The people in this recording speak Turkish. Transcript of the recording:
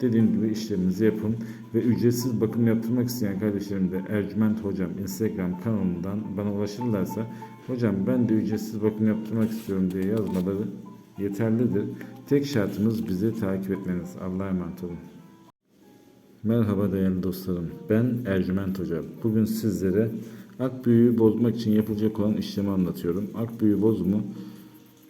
Dediğim gibi işleminizi yapın ve ücretsiz bakım yaptırmak isteyen kardeşlerim de Ercüment Hocam Instagram kanalından bana ulaşırlarsa hocam ben de ücretsiz bakım yaptırmak istiyorum diye yazmaları yeterlidir. Tek şartımız bizi takip etmeniz. Allah'a emanet olun. Merhaba değerli dostlarım. Ben Ercüment Hoca. Bugün sizlere ak büyüğü bozmak için yapılacak olan işlemi anlatıyorum. Ak büyüğü bozumu